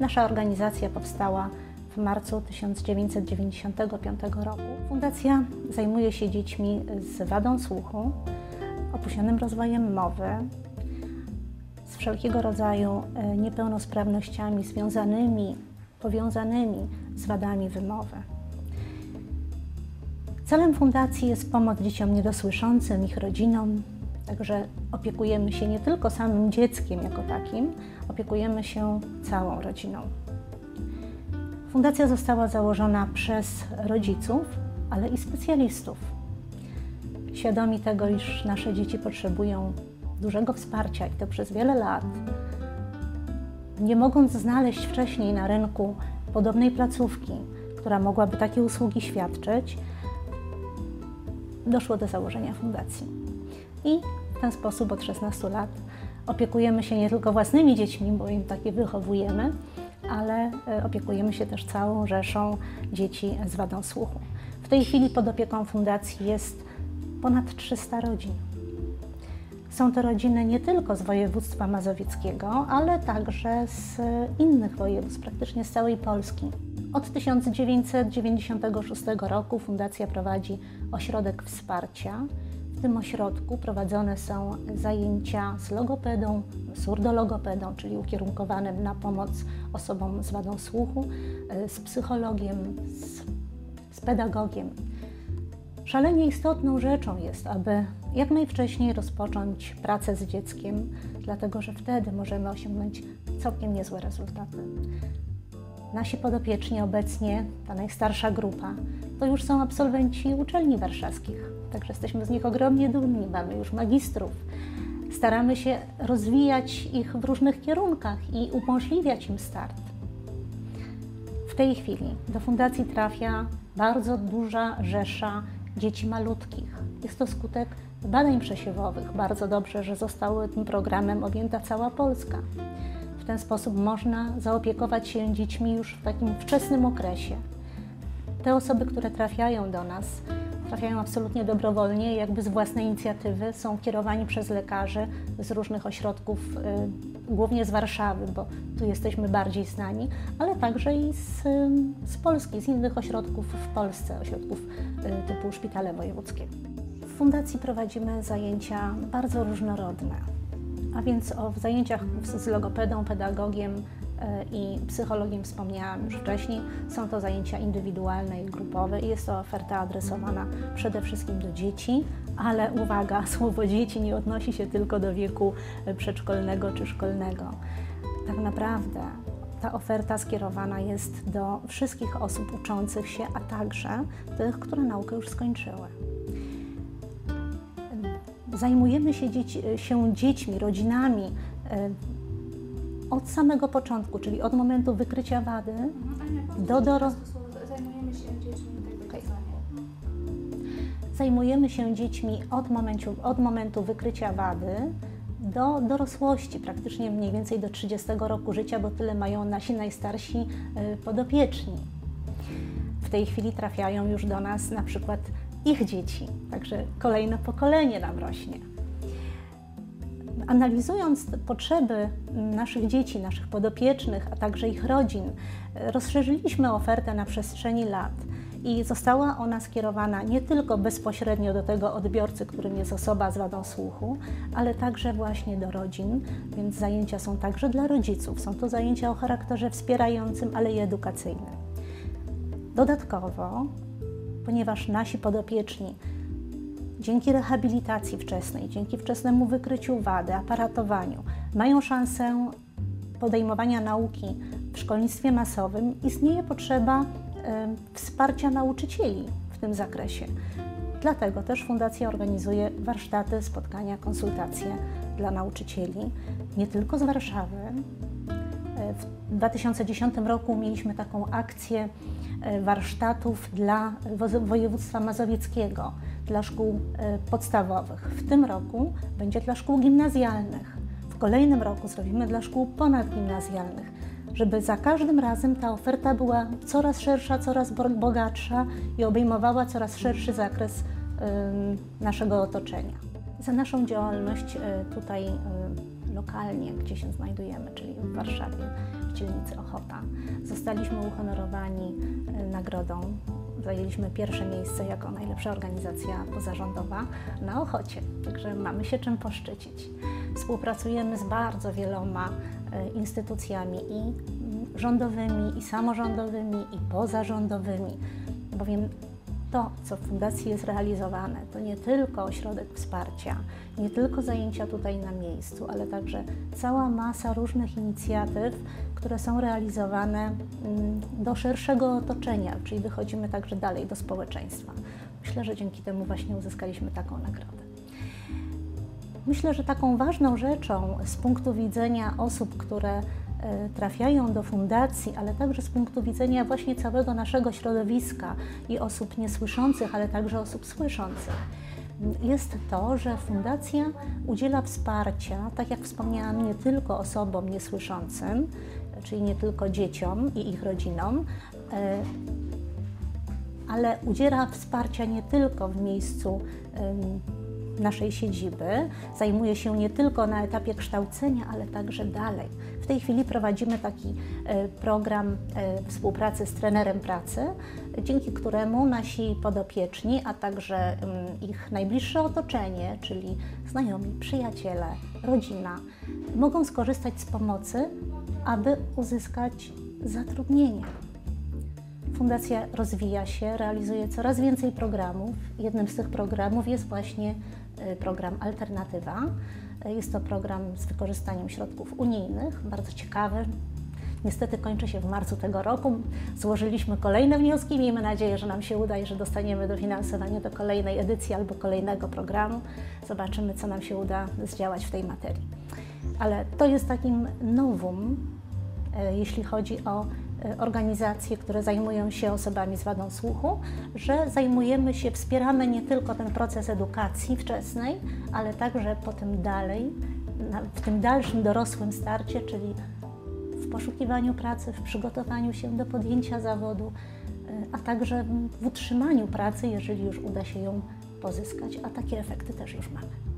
Nasza organizacja powstała w marcu 1995 roku. Fundacja zajmuje się dziećmi z wadą słuchu, opóźnionym rozwojem mowy, z wszelkiego rodzaju e, niepełnosprawnościami związanymi, powiązanymi z wadami wymowy. Celem fundacji jest pomoc dzieciom niedosłyszącym, ich rodzinom, także opiekujemy się nie tylko samym dzieckiem jako takim, opiekujemy się całą rodziną. Fundacja została założona przez rodziców, ale i specjalistów. Świadomi tego, iż nasze dzieci potrzebują dużego wsparcia i to przez wiele lat, nie mogąc znaleźć wcześniej na rynku podobnej placówki, która mogłaby takie usługi świadczyć, doszło do założenia fundacji. I w ten sposób od 16 lat opiekujemy się nie tylko własnymi dziećmi, bo im takie wychowujemy, ale e, opiekujemy się też całą rzeszą dzieci z wadą słuchu. W tej chwili pod opieką fundacji jest ponad 300 rodzin. Są to rodziny nie tylko z województwa mazowieckiego, ale także z innych województw, praktycznie z całej Polski. Od 1996 roku Fundacja prowadzi ośrodek wsparcia. W tym ośrodku prowadzone są zajęcia z logopedą, surdologopedą, czyli ukierunkowanym na pomoc osobom z wadą słuchu, z psychologiem, z, z pedagogiem. Szalenie istotną rzeczą jest, aby jak najwcześniej rozpocząć pracę z dzieckiem, dlatego że wtedy możemy osiągnąć całkiem niezłe rezultaty. Nasi podopieczni obecnie, ta najstarsza grupa, to już są absolwenci uczelni warszawskich, także jesteśmy z nich ogromnie dumni, mamy już magistrów. Staramy się rozwijać ich w różnych kierunkach i umożliwiać im start. W tej chwili do fundacji trafia bardzo duża rzesza dzieci malutkich. Jest to skutek badań przesiewowych. Bardzo dobrze, że zostały tym programem objęta cała Polska. W ten sposób można zaopiekować się dziećmi już w takim wczesnym okresie. Te osoby, które trafiają do nas, trafiają absolutnie dobrowolnie, jakby z własnej inicjatywy, są kierowani przez lekarzy z różnych ośrodków, y, głównie z Warszawy, bo tu jesteśmy bardziej znani, ale także i z, z Polski, z innych ośrodków w Polsce, ośrodków y, typu szpitale wojewódzkie. W fundacji prowadzimy zajęcia bardzo różnorodne, a więc o zajęciach z logopedą, pedagogiem, i psychologiem wspomniałam już wcześniej. Są to zajęcia indywidualne i grupowe i jest to oferta adresowana przede wszystkim do dzieci, ale uwaga, słowo dzieci nie odnosi się tylko do wieku e, przedszkolnego czy szkolnego. Tak naprawdę ta oferta skierowana jest do wszystkich osób uczących się, a także tych, które naukę już skończyły. Zajmujemy się, się dziećmi, rodzinami, e, od samego początku, czyli od momentu wykrycia wady mhm. do dorosłego. Zajmujemy się dziećmi tak okay. Zajmujemy się dziećmi od momentu, od momentu wykrycia wady do dorosłości, praktycznie mniej więcej do 30 roku życia, bo tyle mają nasi najstarsi y, podopieczni. W tej chwili trafiają już do nas na przykład ich dzieci, także kolejne pokolenie nam rośnie. Analizując potrzeby naszych dzieci, naszych podopiecznych, a także ich rodzin, rozszerzyliśmy ofertę na przestrzeni lat i została ona skierowana nie tylko bezpośrednio do tego odbiorcy, którym jest osoba z wadą słuchu, ale także właśnie do rodzin, więc zajęcia są także dla rodziców. Są to zajęcia o charakterze wspierającym, ale i edukacyjnym. Dodatkowo, ponieważ nasi podopieczni dzięki rehabilitacji wczesnej, dzięki wczesnemu wykryciu wady, aparatowaniu, mają szansę podejmowania nauki w szkolnictwie masowym, istnieje potrzeba y, wsparcia nauczycieli w tym zakresie. Dlatego też Fundacja organizuje warsztaty, spotkania, konsultacje dla nauczycieli, nie tylko z Warszawy. W 2010 roku mieliśmy taką akcję warsztatów dla województwa mazowieckiego dla szkół e, podstawowych. W tym roku będzie dla szkół gimnazjalnych. W kolejnym roku zrobimy dla szkół ponadgimnazjalnych, żeby za każdym razem ta oferta była coraz szersza, coraz bogatsza i obejmowała coraz szerszy zakres naszego otoczenia. Za naszą działalność e, tutaj e, lokalnie, gdzie się znajdujemy, czyli w Warszawie, dzielnicy Ochota. Zostaliśmy uhonorowani e, nagrodą. Zajęliśmy pierwsze miejsce jako najlepsza organizacja pozarządowa na Ochocie, także mamy się czym poszczycić. Współpracujemy z bardzo wieloma e, instytucjami i mm, rządowymi, i samorządowymi, i pozarządowymi, bowiem to, co w Fundacji jest realizowane, to nie tylko ośrodek wsparcia, nie tylko zajęcia tutaj na miejscu, ale także cała masa różnych inicjatyw, które są realizowane mm, do szerszego otoczenia, czyli wychodzimy także dalej do społeczeństwa. Myślę, że dzięki temu właśnie uzyskaliśmy taką nagrodę. Myślę, że taką ważną rzeczą z punktu widzenia osób, które trafiają do fundacji, ale także z punktu widzenia właśnie całego naszego środowiska i osób niesłyszących, ale także osób słyszących, jest to, że fundacja udziela wsparcia, tak jak wspomniałam, nie tylko osobom niesłyszącym, czyli nie tylko dzieciom i ich rodzinom, e, ale udziela wsparcia nie tylko w miejscu naszej siedziby. Zajmuje się nie tylko na etapie kształcenia, ale także dalej. W tej chwili prowadzimy taki e, program e, współpracy z trenerem pracy, dzięki któremu nasi podopieczni, a także ich najbliższe otoczenie, czyli znajomi, przyjaciele, rodzina, mogą skorzystać z pomocy, aby uzyskać zatrudnienie. Fundacja rozwija się, realizuje coraz więcej programów. Jednym z tych programów jest właśnie y, program Alternatywa. Jest to program z wykorzystaniem środków unijnych, bardzo ciekawy. Niestety kończy się w marcu tego roku. Złożyliśmy kolejne wnioski. Miejmy nadzieję, że nam się uda i że dostaniemy dofinansowanie do kolejnej edycji albo kolejnego programu. Zobaczymy, co nam się uda zdziałać w tej materii. Ale to jest takim nowum, y, jeśli chodzi o E, organizacje, które zajmują się osobami z wadą słuchu, że zajmujemy się, wspieramy nie tylko ten proces edukacji wczesnej, ale także potem dalej, w tym dalszym dorosłym starcie, czyli w poszukiwaniu pracy, w przygotowaniu się do podjęcia zawodu, e, a także w utrzymaniu pracy, jeżeli już uda się ją pozyskać, a takie efekty też już mamy.